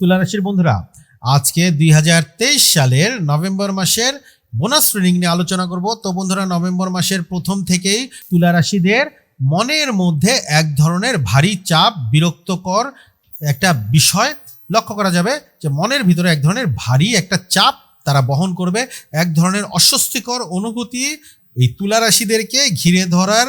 তুলা রাশির বন্ধুরা, আজকে দুই হাজার তেইশ সালের নভেম্বর মাসের বোনাস ট্রেনিং নিয়ে আলোচনা করব। তো বন্ধুরা, নভেম্বর মাসের প্রথম থেকেই তুলা রাশিদের মনের মধ্যে এক ধরনের ভারী চাপ, বিরক্তকর একটা বিষয় লক্ষ্য করা যাবে যে মনের ভিতরে এক ধরনের ভারী একটা চাপ তারা বহন করবে। এক ধরনের অস্বস্তিকর অনুভূতি এই তুলা রাশিদেরকে ঘিরে ধরার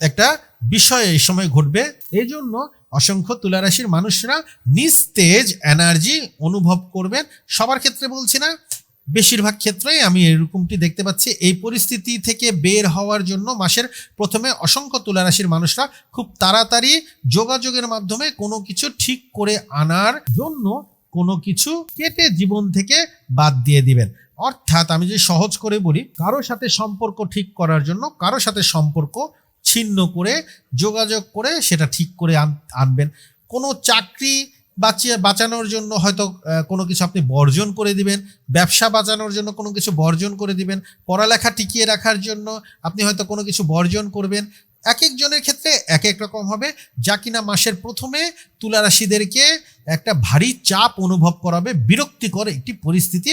একটা বিষয় এই সময় ঘটবে। এই জন্য অসংখ্য তুলারাশির মানুষরা নিস্তেজ এনার্জি অনুভব করবেন। সবার ক্ষেত্রে বলছি না, বেশিরভাগ ক্ষেত্রেই আমি এরকমটি দেখতে পাচ্ছি। এই পরিস্থিতি থেকে বের হওয়ার জন্য মাসের প্রথমে অসংখ্য তুলারাশির মানুষরা খুব তাড়াতাড়ি যোগাযোগের মাধ্যমে কোনো কিছু ঠিক করে আনার জন্য কোনো কিছু কেটে জীবন থেকে বাদ দিয়ে দিবেন। অর্থাৎ আমি যদি সহজ করে বলি, কারও সাথে সম্পর্ক ঠিক করার জন্য, কারও সাথে সম্পর্ক ছিন্ন করে যোগাযোগ করে সেটা ঠিক করে আনবেন। কোনো চাকরি বাঁচিয়ে বাঁচানোর জন্য হয়তো কোনো কিছু আপনি বর্জন করে দিবেন, ব্যবসা বাঁচানোর জন্য কোনো কিছু বর্জন করে দিবেন, পড়ালেখা টিকিয়ে রাখার জন্য আপনি হয়তো কোনো কিছু বর্জন করবেন। এক একজনের ক্ষেত্রে এক এক রকম হবে। যা কিনা মাসের প্রথমে তুলারাশিদেরকে একটা ভারী চাপ অনুভব করাবে, বিরক্তিকর একটি পরিস্থিতি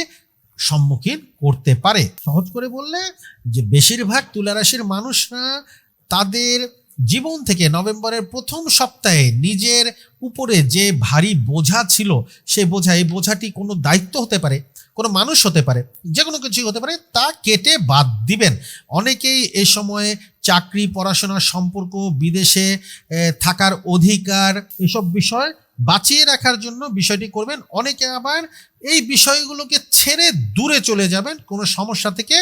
সম্মুখীন করতে পারে। সহজ করে বললে যে, বেশিরভাগ তুলা রাশির মানুষরা তাদের জীবন থেকে নভেম্বরের প্রথম সপ্তাহে নিজের উপরে যে ভারী বোঝা ছিল, সেই বোঝা, এই বোঝাটি কোনো দায়িত্ব হতে পারে, কোনো মানুষ হতে পারে, যে কোনো কিছুই হতে পারে, তা কেটে বাদ দিবেন। অনেকেই এ সময়ে চাকরি, পড়াশোনার সম্পর্ক, বিদেশে থাকার অধিকার, এসব বিষয় বাঁচিয়ে রাখার জন্য বিষয়টি করবেন। অনেকে আবার এই বিষয়গুলোকে ছেড়ে দূরে চলে যাবেন, কোনো সমস্যা থেকে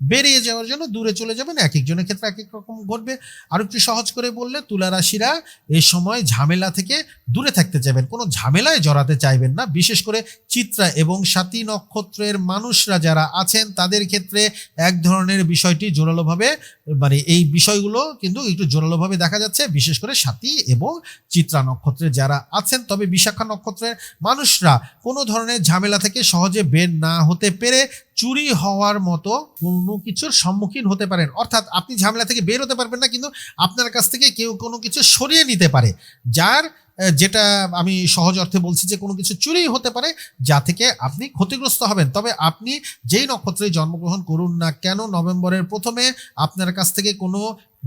বেরিয়ে যাওয়ার জন্য দূরে চলে যাবেন এক একজনের ক্ষেত্রে এক এক রকম ঘটবে। আর একটু সহজ করে বললে তুলা রাশিরা এই সময় ঝামেলা থেকে দূরে থাকতে চাইবেন। কোনো ঝামেলায় জড়াতে চাইবেন না। বিশেষ করে চিত্রা এবং সাতী নক্ষত্রের মানুষরা যারা আছেন, তাদের ক্ষেত্রে এক ধরনের বিষয়টি জোরালোভাবে মানে এই বিষয়গুলো কিন্তু একটু জোরালোভাবে দেখা যাচ্ছে। বিশেষ করে সাতী এবং চিত্রা নক্ষত্রের যারা আছেন, তবে বিশাখা নক্ষত্রের মানুষরা কোনো ধরনের ঝামেলা থেকে সহজে বের না হতে পেরে চুরি হওয়ার মতো কোনো কিছুর সম্মুখীন হতে পারেন। অর্থাৎ আপনি ঝামেলা থেকে বের হতে পারবেন না, কিন্তু আপনার কাছ থেকে কেউ কোনো কিছু সরিয়ে নিতে পারে। যার যেটা আমি সহজ অর্থে বলছি যে কোনো কিছু চুরি হতে পারে, যা থেকে আপনি ক্ষতিগ্রস্ত হবেন। তবে আপনি যেই নক্ষত্রে জন্মগ্রহণ করুন না কেন, নভেম্বরের প্রথমে আপনার কাছ থেকে কোনো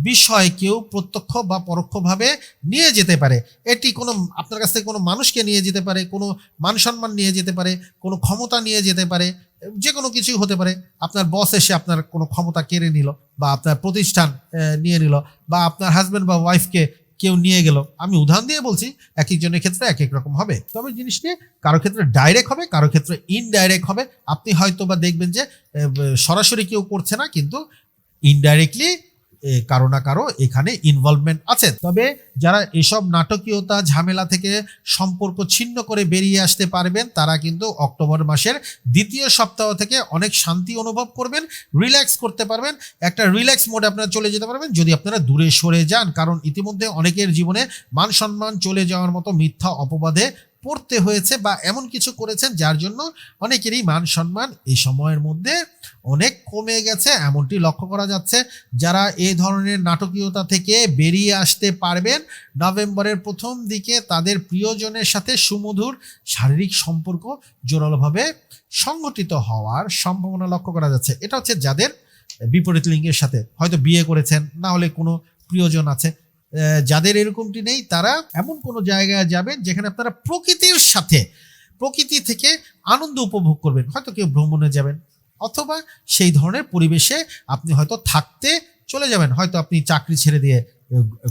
বিষয় কেউ প্রত্যক্ষ বা পরোক্ষভাবে নিয়ে যেতে পারে। এটি কোনো, আপনার কাছ থেকে কোনো মানুষকে নিয়ে যেতে পারে, কোনো মান সম্মান নিয়ে যেতে পারে, কোনো ক্ষমতা নিয়ে যেতে পারে, যে কোনো কিছুই হতে পারে। আপনার বস এসে আপনার কোনো ক্ষমতা কেড়ে নিল বা আপনার প্রতিষ্ঠান নিয়ে নিল বা আপনার হাজব্যান্ড বা ওয়াইফকে কেউ নিয়ে গেল। আমি উদাহরণ দিয়ে বলছি, এক একজনের ক্ষেত্রে এক এক রকম হবে। তবে জিনিসটি কারও ক্ষেত্রে ডাইরেক্ট হবে, কারও ক্ষেত্রে ইনডাইরেক্ট হবে। আপনি হয়তো বা দেখবেন যে সরাসরি কেউ করছে না, কিন্তু ইনডাইরেক্টলি কারও না কারও এখানে ইনভলভমেন্ট আছে। তবে যারা এসব নাটকীয়তা, ঝামেলা থেকে সম্পর্ক ছিন্ন করে বেরিয়ে আসতে পারবেন, তারা কিন্তু অক্টোবর মাসের দ্বিতীয় সপ্তাহ থেকে অনেক শান্তি অনুভব করবেন রিল্যাক্স করতে পারবেন। একটা রিল্যাক্স মোডে আপনারা চলে যেতে পারবেন, যদি আপনারা দূরে সরে যান। কারণ ইতিমধ্যে অনেকের জীবনে মান সম্মান চলে যাওয়ার মতো মিথ্যা অপবাদে পড়তে হয়েছে বা এমন কিছু করেছেন যার জন্য অনেকেরই মান সম্মান এই সময়ের মধ্যে অনেক কমে গেছে। এমনটি লক্ষ্য করা যাচ্ছে যারা এই ধরনের নাটকীয়তা থেকে বেরিয়ে আসতে পারবেন, নভেম্বরের প্রথম দিকে তাদের প্রিয়জনের সাথে সুমধুর শারীরিক সম্পর্ক জোরালোভাবে সংগঠিত হওয়ার সম্ভাবনা লক্ষ্য করা যাচ্ছে। এটা হচ্ছে যাদের বিপরীত লিঙ্গের সাথে হয়তো বিয়ে করেছেন, না হলে কোনো প্রিয়জন আছে। যাদের এরকমটি নেই, তারা এমন কোনো জায়গায় যাবেন যেখানে আপনারা প্রকৃতির সাথে, প্রকৃতি থেকে আনন্দ উপভোগ করবেন। হয়তো কেউ ভ্রমণে যাবেন, অথবা সেই ধরনের পরিবেশে আপনি হয়তো থাকতে চলে যাবেন। হয়তো আপনি চাকরি ছেড়ে দিয়ে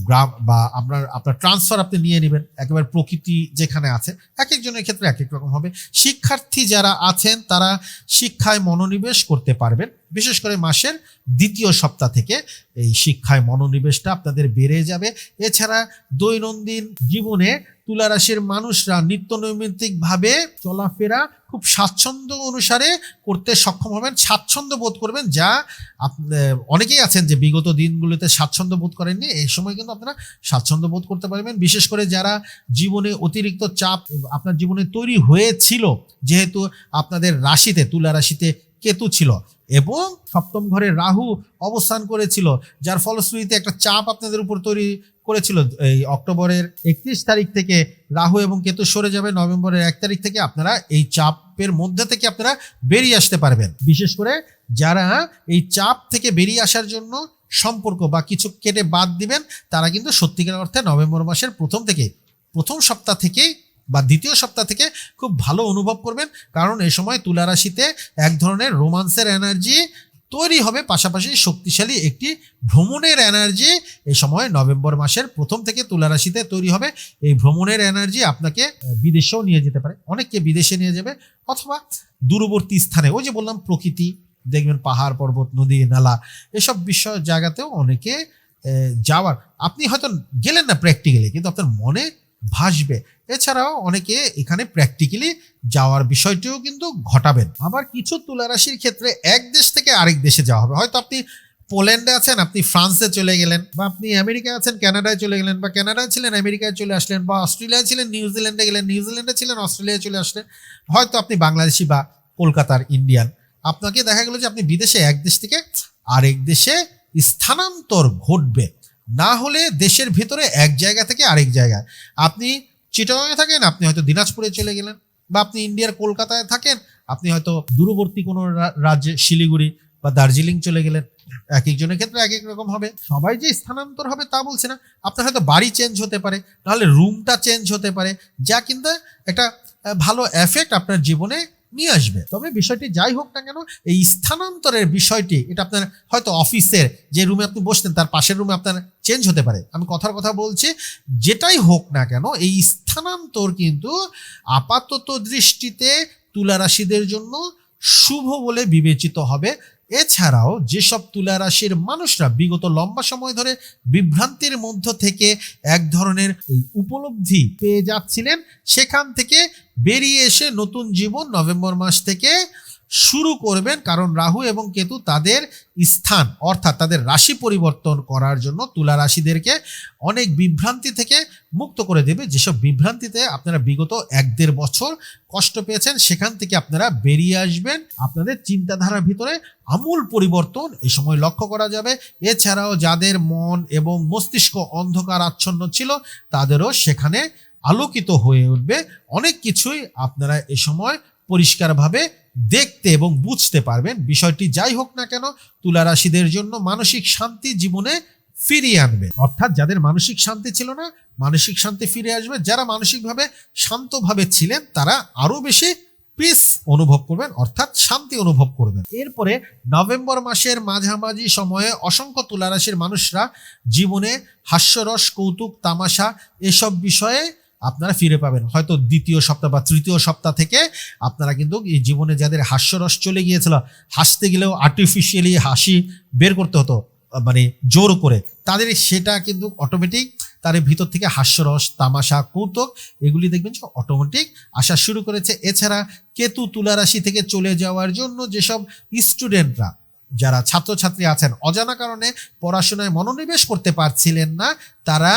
গ্রাম বা আপনার আপনার ট্রান্সফার আপনি নিয়ে নেবেন, একেবারে প্রকৃতি যেখানে আছে, এক একজনের ক্ষেত্রে এক এক রকম হবে। শিক্ষার্থী যারা আছেন, তারা শিক্ষায় মনোনিবেশ করতে পারবেন। বিশেষ করে মাসের দ্বিতীয় সপ্তাহ থেকে এই শিক্ষায় মনোনিবেশটা আপনাদের বেড়ে যাবে। এছাড়া দৈনন্দিন জীবনে তুলা রাশির মানুষরা নিত্য নৈমিত্তিকভাবে চলাফেরা খুব স্বাচ্ছন্দ্য অনুসারে করতে সক্ষম হবেন, স্বাচ্ছন্দ্য বোধ করবেন। যা অনেকেই আছেন যে বিগত দিনগুলোতে স্বাচ্ছন্দ্য বোধ করেননি, এই সময় কিন্তু আপনারা স্বাচ্ছন্দ্য বোধ করতে পারবেন। বিশেষ করে যারা জীবনে অতিরিক্ত চাপ, আপনার জীবনে তৈরি হয়েছিল, যেহেতু আপনাদের রাশিতে, তুলা রাশিতে কেতু ছিল এবং সপ্তম ঘরে রাহু অবস্থান করেছিল, যার ফলশ্রুতিতে একটা চাপ আপনাদের উপর তৈরি করেছিল, এই অক্টোবরের একত্রিশ তারিখ থেকে রাহু এবং কেতু সরে যাবে, নভেম্বরের এক তারিখ থেকে আপনারা এই চাপের মধ্যে থেকে আপনারা বেরিয়ে আসতে পারবেন। বিশেষ করে যারা এই চাপ থেকে বেরিয়ে আসার জন্য সম্পর্ক বা কিছু কেটে বাদ দিবেন, তারা কিন্তু সত্যিকার অর্থে নভেম্বর মাসের প্রথম থেকে, প্রথম সপ্তাহ থেকেই বা দ্বিতীয় সপ্তাহ থেকে খুব ভালো অনুভব করবেন। কারণ এই সময় তুলা রাশিতে এক ধরনের রোমান্সের এনার্জি তৈরি হবে পাশাপাশি শক্তিশালী একটি ভ্রমণের এনার্জি এই সময় নভেম্বর মাসের প্রথম থেকে তুলা রাশিতে তৈরি হবে। এই ভ্রমণের এনার্জি আপনাকে বিদেশেও নিয়ে যেতে পারে। অনেককে বিদেশে নিয়ে যাবে অথবা দূরবর্তী স্থানে, ওই যে বললাম প্রকৃতি, দেখবেন পাহাড়, পর্বত, নদী, নালা, এসব বিষয় জায়গাতেও অনেকে যাওয়ার। আপনি হয়তো গেলেন না প্র্যাকটিক্যালি কিন্তু আপনার মনে ভাসবে। এছাড়াও অনেকে এখানে প্র্যাকটিক্যালি যাওয়ার বিষয়টিও কিন্তু ঘটাবেন। আবার কিছু তুলা রাশির ক্ষেত্রে এক দেশ থেকে আরেক দেশে যাওয়া হবে। হয়তো আপনি পোল্যান্ডে আছেন, আপনি ফ্রান্সে চলে গেলেন বা আপনি আমেরিকায় আছেন কানাডায় চলে গেলেন বা কানাডায় ছিলেন, আমেরিকায় চলে আসলেন বা অস্ট্রেলিয়ায় ছিলেন নিউজিল্যান্ডে গেলেন নিউজিল্যান্ডে ছিলেন, অস্ট্রেলিয়ায় চলে আসলেন। হয়তো আপনি বাংলাদেশি বা কলকাতার ইন্ডিয়ান। আপনাকে দেখা গেল যে আপনি বিদেশে এক দেশ থেকে আরেক দেশে স্থানান্তর ঘটবে। না হলে দেশের ভেতরে এক জায়গা থেকে আরেক জায়গায়। আপনি চিটাগাংয়ে থাকেন, আপনি হয়তো দিনাজপুরে চলে গেলেন বা আপনি ইন্ডিয়ার কলকাতায় থাকেন, আপনি হয়তো দূরবর্তী কোনো রাজ্যে, শিলিগুড়ি বা দার্জিলিং চলে গেলেন। এক একজনের ক্ষেত্রে এক এক রকম হবে। সবাই যে স্থানান্তর হবে তা বলছে না। আপনার হয়তো বাড়ি চেঞ্জ হতে পারে নাহলে রুমটা চেঞ্জ হতে পারে। যা কিন্তু একটা ভালো এফেক্ট আপনার জীবনে নিয়ে আসবে। তবে বিষয়টি যাই হোক না কেন, এই স্থানান্তরের বিষয়টি, এটা আপনার হয়তো অফিসের যে রুমে আপনি বসতেন, তার পাশের রুমে আপনার চেঞ্জ হতে পারে। আমি কথার কথা বলছি, যেটাই হোক না কেন, এই স্থানান্তর কিন্তু আপাতত দৃষ্টিতে তুলা রাশিদের জন্য শুভ বলে বিবেচিত হবে। এছাড়াও যেসব তুলা রাশির মানুষরা বিগত লম্বা সময় ধরে বিভ্রান্তির মধ্য থেকে এক ধরনের এই উপলব্ধি পেয়ে যাচ্ছিলেন, সেখান থেকে বেরিয়ে এসে নতুন জীবন নভেম্বর মাস থেকে শুরু করবেন, কারণ রাহু এবং কেতু তাদের স্থান, অর্থাৎ তাদের রাশি পরিবর্তন করার জন্য তুলা রাশিদেরকে অনেক বিভ্রান্তি থেকে মুক্ত করে দেবে। যেসব বিভ্রান্তিতে আপনারা বিগত এক দেড় বছর কষ্ট পেয়েছেন, সেখান থেকে আপনারা বেরিয়ে আসবেন। আপনাদের চিন্তাধারার ভিতরে আমূল পরিবর্তন এ সময় লক্ষ্য করা যাবে। এছাড়াও যাদের মন এবং মস্তিষ্ক অন্ধকার আচ্ছন্ন ছিল, তাদেরও সেখানে আলোকিত হয়ে উঠবে। অনেক কিছুই আপনারা এ সময় পরিষ্কারভাবে দেখতে এবং বুঝতে পারবেন। বিষয়টি যাই হোক না কেন তুলা রাশিদের জন্য মানসিক শান্তি জীবনে ফিরিয়ে আনবে। অর্থাৎ যাদের মানসিক শান্তি ছিল না, মানসিক শান্তি ফিরে আসবে। যারা মানসিকভাবে শান্তভাবে ছিলেন, তারা আরও বেশি পিস অনুভব করবেন, অর্থাৎ শান্তি অনুভব করবেন। এরপরে নভেম্বর মাসের মাঝামাঝি সময়ে অসংখ্য তুলারাশির মানুষরা জীবনে হাস্যরস, কৌতুক, তামাশা এসব বিষয়ে আপনারা ফিরে পাবেন। হয়তো দ্বিতীয় সপ্তাহ বা তৃতীয় সপ্তাহ থেকে আপনারা কিন্তু এই জীবনে যাদের হাস্যরস চলে গিয়েছিল, হাসতে গেলেও আর্টিফিশিয়ালি হাসি বের করতে হতো মানে জোর করে। তাদের সেটা কিন্তু অটোমেটিক তাদের ভিতর থেকে হাস্যরস, তামাশা কৌতুক এগুলি দেখবেন যে অটোমেটিক আসা শুরু করেছে। এছাড়া কেতু তুলা রাশি থেকে চলে যাওয়ার জন্য যেসব স্টুডেন্টরা যারা ছাত্রছাত্রী আছেন, অজানা কারণে পড়াশোনায় মনোনিবেশ করতে পারছিলেন না, তারা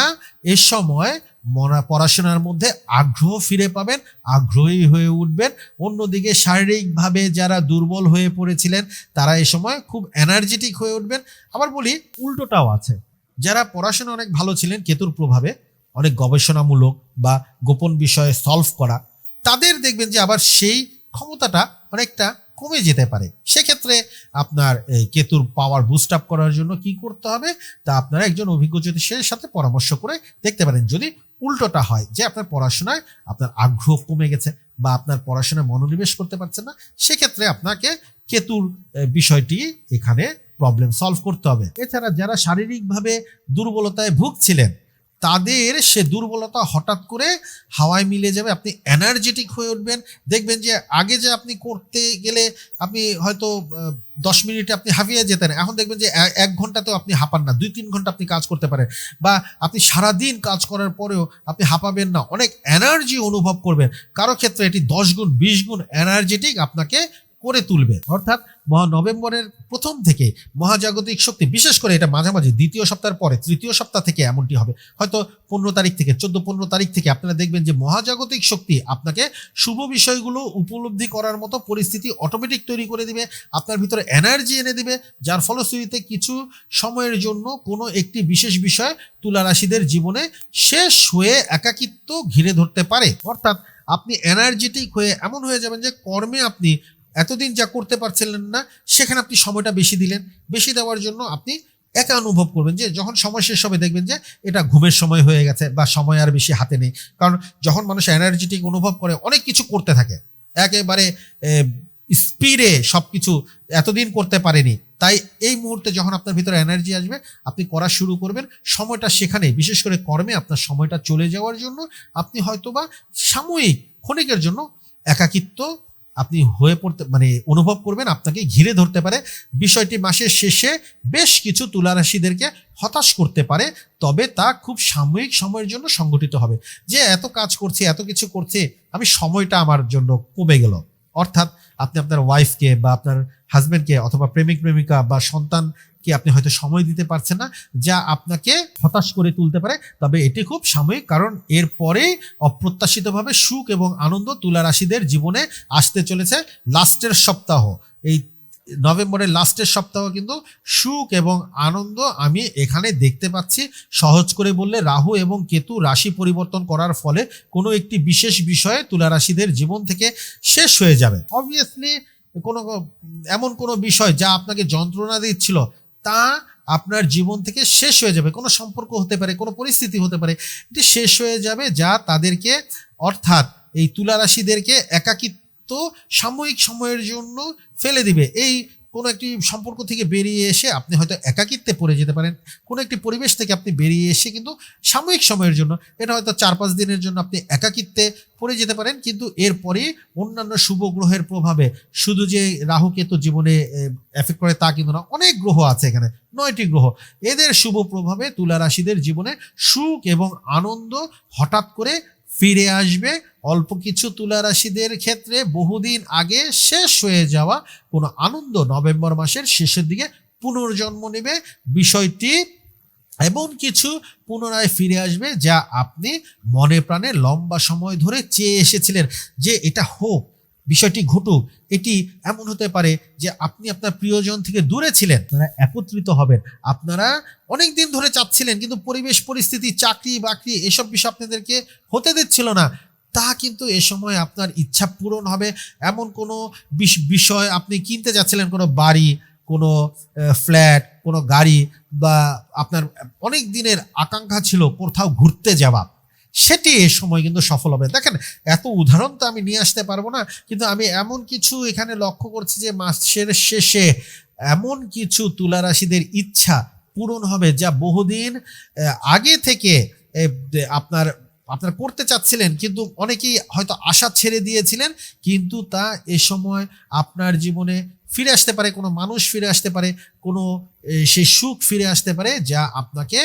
এ সময় মনা- পড়াশোনার মধ্যে আগ্রহ ফিরে পাবেন, আগ্রহী হয়ে উঠবেন। অন্যদিকে শারীরিকভাবে যারা দুর্বল হয়ে পড়েছিলেন, তারা এ সময় খুব এনার্জেটিক হয়ে উঠবেন। আবার বলি, উল্টোটাও আছে। যারা পড়াশোনা অনেক ভালো ছিলেন, কেতুর প্রভাবে, অনেক গবেষণামূলক বা গোপন বিষয়ে সলভ করা, তাদের দেখবেন যে আবার সেই ক্ষমতাটা অনেকটা কমে যেতে পারে। সেক্ষেত্রে আপনার এই কেতুর পাওয়ার বুস্ট আপ করার জন্য কি করতে হবে? তা আপনারা একজন অভিজ্ঞ জ্যোতিষের সাথে পরামর্শ করে দেখতে পারেন। যদি উল্টোটা হয় যে আপনার পড়াশোনায় আপনার আগ্রহ কমে গেছে বা আপনার পড়াশোনায় মনোনিবেশ করতে পারছেন না, সেক্ষেত্রে আপনাকে কেতুর বিষয়টি এখানে প্রবলেম সলভ করতে হবে। এছাড়া যারা শারীরিকভাবে দুর্বলতায় ভুগছিলেন তাদের সে দুর্বলতা হঠাৎ করে হাওয়ায় মিলে যাবে, আপনি এনার্জেটিক হয়ে উঠবেন। দেখবেন যে আগে যে আপনি করতে গেলে আপনি হয়তো দশ মিনিটে আপনি হাঁপিয়ে যেতেন, এখন দেখবেন যে এক ঘন্টাতেও আপনি হাঁপান না, দুই তিন ঘণ্টা আপনি কাজ করতে পারেন। বা আপনি সারাদিন কাজ করার পরেও আপনি হাঁপাবেন না, অনেক এনার্জি অনুভব করবেন। কারও ক্ষেত্রে এটি দশ গুণ, বিশ গুণ এনার্জেটিক আপনাকে করে তুলবে অর্থাৎ মহা নভেম্বরের প্রথম থেকে মহাজাগতিক শক্তি, বিশেষ করে এটা মাঝামাঝি দ্বিতীয় সপ্তাহের পরে, তৃতীয় সপ্তাহ থেকে এমনটি হবে। হয়তো পনেরো তারিখ থেকে, চোদ্দ পনেরো তারিখ থেকে আপনারা দেখবেন যে মহাজাগতিক শক্তি আপনাকে শুভ বিষয়গুলো উপলব্ধি করার মতো পরিস্থিতি অটোমেটিক তৈরি করে দিবে, আপনার ভিতরে এনার্জি এনে দিবে, যার ফলশ্রুতিতে কিছু সময়ের জন্য কোনো একটি বিশেষ বিষয় তুলা রাশিদের জীবনে শেষ হয়ে একাকিত্ব ঘিরে ধরতে পারে। অর্থাৎ আপনি এনার্জেটিক হয়ে এমন হয়ে যাবেন যে কর্মে আপনি এতদিন যা করতে পারছিলেন না, সেখানে আপনি সময়টা বেশি দিলেন। বেশি দেওয়ার জন্য আপনি একা অনুভব করবেন যে, যখন সময় শেষ হবে দেখবেন যে, এটা ঘুমের সময় হয়ে গেছে বা সময় আর বেশি হাতে নেই। কারণ যখন মানুষ এনার্জেটিক অনুভব করে, অনেক কিছু করতে থাকে। একেবারে স্পিডে সব কিছু এতদিন করতে পারেনি। তাই এই মুহূর্তে যখন আপনার ভিতরে এনার্জি আসবে, আপনি করা শুরু করবেন। সময়টা সেখানে, বিশেষ করে কর্মে আপনার সময়টা চলে যাওয়ার জন্য আপনি হয়তোবা সাময়িক ক্ষণিকের জন্য একাকিত্ব আপনি হয়ে পড়তে মানে অনুভব করবেন, আপনাকে ঘিরে ধরতে পারে। বিষয়টি মাসের শেষে বেশ কিছু তুলারাশিদেরকে হতাশ করতে পারে, তবে তা খুব সাময়িক সময়ের জন্য সংগঠিত হবে। যে এত কাজ করছে, এত কিছু করছে, আমি সময়টা আমার জন্য কমে গেল। অর্থাৎ আপনি আপনার ওয়াইফকে বা আপনার হাজব্যান্ডকে অথবা প্রেমিক প্রেমিকা বা সন্তানকে আপনি হয়তো সময় দিতে পারছেন না, যা আপনাকে হতাশ করে তুলতে পারে। তবে এটি খুব সাময়িক, কারণ এরপরে অপ্রত্যাশিতভাবে সুখ এবং আনন্দ তুলা রাশিদের জীবনে আসতে চলেছে লাস্টের সপ্তাহ। এই নভেম্বরের লাস্টের সপ্তাহ কিন্তু সুখ এবং আনন্দ আমি এখানে দেখতে পাচ্ছি। সহজ করে বললে রাহু এবং কেতু রাশি পরিবর্তন করার ফলে কোনো একটি বিশেষ বিষয়ে তুলা রাশিদের জীবন থেকে শেষ হয়ে যাবে। অবভিয়াসলি কোনো, এমন কোনো বিষয় যা আপনাকে যন্ত্রণা দিচ্ছিল তা আপনার জীবন থেকে শেষ হয়ে যাবে। কোনো সম্পর্ক হতে পারে, কোনো পরিস্থিতি হতে পারে। এটি শেষ হয়ে যাবে যা তাদেরকে, অর্থাৎ এই তুলা রাশিদেরকে একাকিত্ব সাময়িক সময়ের জন্য ফেলে দিবে। এই কোনো একটি সম্পর্ক থেকে বেরিয়ে এসে আপনি হয়তো একাকিত্বে পড়ে যেতে পারেন। কোনো একটি পরিবেশ থেকে আপনি বেরিয়ে এসে কিন্তু সাময়িক সময়ের জন্য, এটা হয়তো চার পাঁচ দিনের জন্য আপনি একাকিত্বে পড়ে যেতে পারেন, কিন্তু এরপরে অন্যান্য শুভ গ্রহের প্রভাবে শুধু যে রাহুকে তো জীবনে এফেক্ট করে তা কিন্তু না, অনেক গ্রহ আছে এখানে, নয়টি গ্রহ। এদের শুভ প্রভাবে তুলা রাশিদের জীবনে সুখ এবং আনন্দ হঠাৎ করে ফিরে আসবে। অল্প কিছু তুলা রাশিদের ক্ষেত্রে বহুদিন আগে শেষ হয়ে যাওয়া কোনো আনন্দ নভেম্বর মাসের শেষের দিকে পুনর্জন্ম নেবে বিষয়টি। এমন কিছু পুনরায় ফিরে আসবে যা আপনি মনে প্রাণে লম্বা সময় ধরে চেয়ে এসেছিলেন যে এটা হোক। বিষয়টি ঘটুক, এটি এমন হতে পারে যে আপনি আপনার প্রিয়জন থেকে দূরে ছিলেন। তারা একত্রিত হবেন। আপনারা অনেক দিন ধরে চাচ্ছিলেন, কিন্তু পরিবেশ, পরিস্থিতি, চাকরি, বাকরি এসব বিষয় আপনাদেরকে হতে দিচ্ছিল না। তা কিন্তু এ সময় আপনার ইচ্ছা পূরণ হবে। এমন কোনো বিষয় আপনি কিনতে যাচ্ছিলেন, কোনো বাড়ি, কোনো ফ্ল্যাট, কোনো গাড়ি বা আপনার অনেক দিনের আকাঙ্ক্ষা ছিল কোথাও ঘুরতে যাওয়া। সেটি এ সময় কিন্তু সফল হবে। দেখেন, এত উদাহরণ তো আমি নিয়ে আসতে পারব না, কিন্তু আমি এমন কিছু এখানে লক্ষ্য করছি যে মাসের শেষে এমন কিছু তুলা রাশিদের ইচ্ছা পূরণ হবে যা বহুদিন আগে থেকে আপনার, আপনারা করতে চাচ্ছিলেন, কিন্তু অনেকেই হয়তো আশা ছেড়ে দিয়েছিলেন, কিন্তু তা এ সময় আপনার জীবনে ফিরে আসতে পারে, কোনো মানুষ ফিরে আসতে পারে। কোনো সেই সুখ ফিরে আসতে পারে যা আপনাকে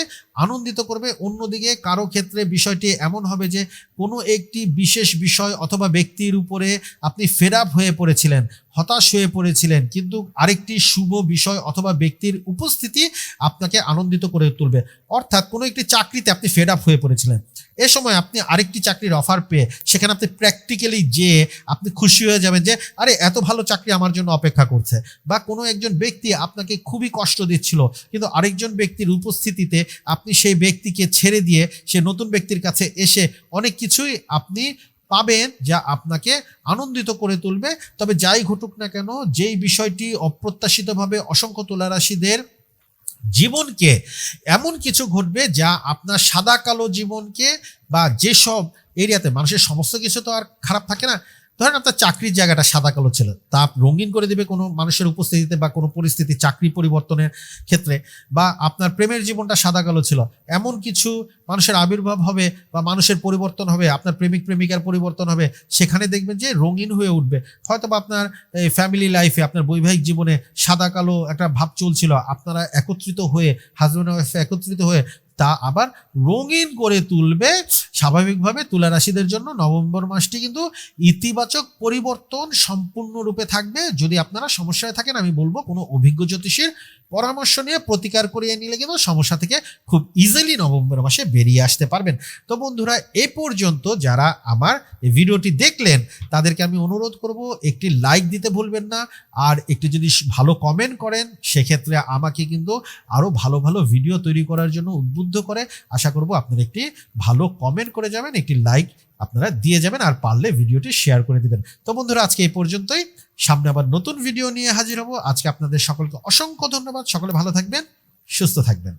আনন্দিত করবে। অন্যদিকে কারও ক্ষেত্রে বিষয়টি এমন হবে যে, কোনো একটি বিশেষ বিষয় অথবা ব্যক্তির উপরে আপনি ফেরাপ হয়ে পড়েছিলেন, হতাশ হয়ে পড়েছিলেন, কিন্তু আরেকটি শুভ বিষয় অথবা ব্যক্তির উপস্থিতি আপনাকে আনন্দিত করে তুলবে। অর্থাৎ কোনো একটি চাকরিতে আপনি ফেড আপ হয়ে পড়েছিলেন। এ সময় আপনি আরেকটি চাকরির অফার পেয়ে, সেখানে আপনি প্র্যাকটিক্যালি যে আপনি খুশি হয়ে যাবেন যে, আরে, এত ভালো চাকরি আমার জন্য অপেক্ষা করছে। বা কোনো একজন ব্যক্তি আপনাকে খুবই কষ্ট দিচ্ছিল। কিন্তু আরেকজন ব্যক্তির উপস্থিতিতে আপনি সেই ব্যক্তিকে ছেড়ে দিয়ে সে নতুন ব্যক্তির কাছে এসে অনেক কিছুই আপনি পাবেন যা আপনাকে আনন্দিত করে তুলবে। তবে যাই ঘটুক না কেন, যেই বিষয়টি অপ্রত্যাশিতভাবে অসংখ্য তুলারাশিদের জীবনকে এমন কিছু ঘটবে যা আপনার সাদা কালো জীবনকে বা যেসব এরিয়াতে মানুষের সমস্ত কিছু তো আর খারাপ থাকে না ধরেন আপনার চাকরির জায়গাটা সাদা কালো ছিল, তা রঙিন করে দেবে কোনো মানুষের উপস্থিতিতে বা কোনো পরিস্থিতি চাকরি পরিবর্তনের ক্ষেত্রে বা আপনার প্রেমের জীবনটা সাদা কালো ছিল, এমন কিছু মানুষের আবির্ভাব হবে বা মানুষের পরিবর্তন হবে, আপনার প্রেমিক প্রেমিকার পরিবর্তন হবে, সেখানে দেখবেন যে রঙিন হয়ে উঠবে। হয়তো বা আপনার এই ফ্যামিলি লাইফে আপনার বৈবাহিক জীবনে সাদা কালো একটা ভাব চলছিল, আপনারা একত্রিত হয়ে হাজব্যান্ড ওয়াইফ একত্রিত হয়ে তা আবার রঙিন করে তুলবে স্বাভাবিকভাবে তুলা রাশিদের জন্য নভেম্বর মাসটি কিন্তু ইতিবাচক পরিবর্তন সম্পূর্ণরূপে থাকবে। যদি আপনারা সমস্যায় থাকেন, আমি বলব কোনো অভিজ্ঞ জ্যোতিষীর পরামর্শ নিয়ে প্রতিকার করিয়ে নিলে কিন্তু সমস্যা থেকে খুব ইজিলি নভেম্বর মাসে বেরিয়ে আসতে পারবেন। তো বন্ধুরা, এ পর্যন্ত যারা আমার ভিডিওটি দেখলেন, তাদেরকে আমি অনুরোধ করব একটি লাইক দিতে ভুলবেন না। আর একটি যদি ভালো কমেন্ট করেন, সেক্ষেত্রে আমাকে কিন্তু আরও ভালো ভালো ভিডিও তৈরি করার জন্য উদ্বুদ্ধ করে, আশা করব আপনারা একটি ভালো কমেন্ট করে যাবেন, একটি লাইক আপনারা দিয়ে যাবেন আর পারলে ভিডিওটি শেয়ার করে দিবেন। তো বন্ধুরা, আজকে এই পর্যন্তই। সামনে আবার নতুন ভিডিও নিয়ে হাজির হব। আজকে আপনাদের সকলকে অসংখ্য ধন্যবাদ। সকলে ভালো থাকবেন, সুস্থ থাকবেন।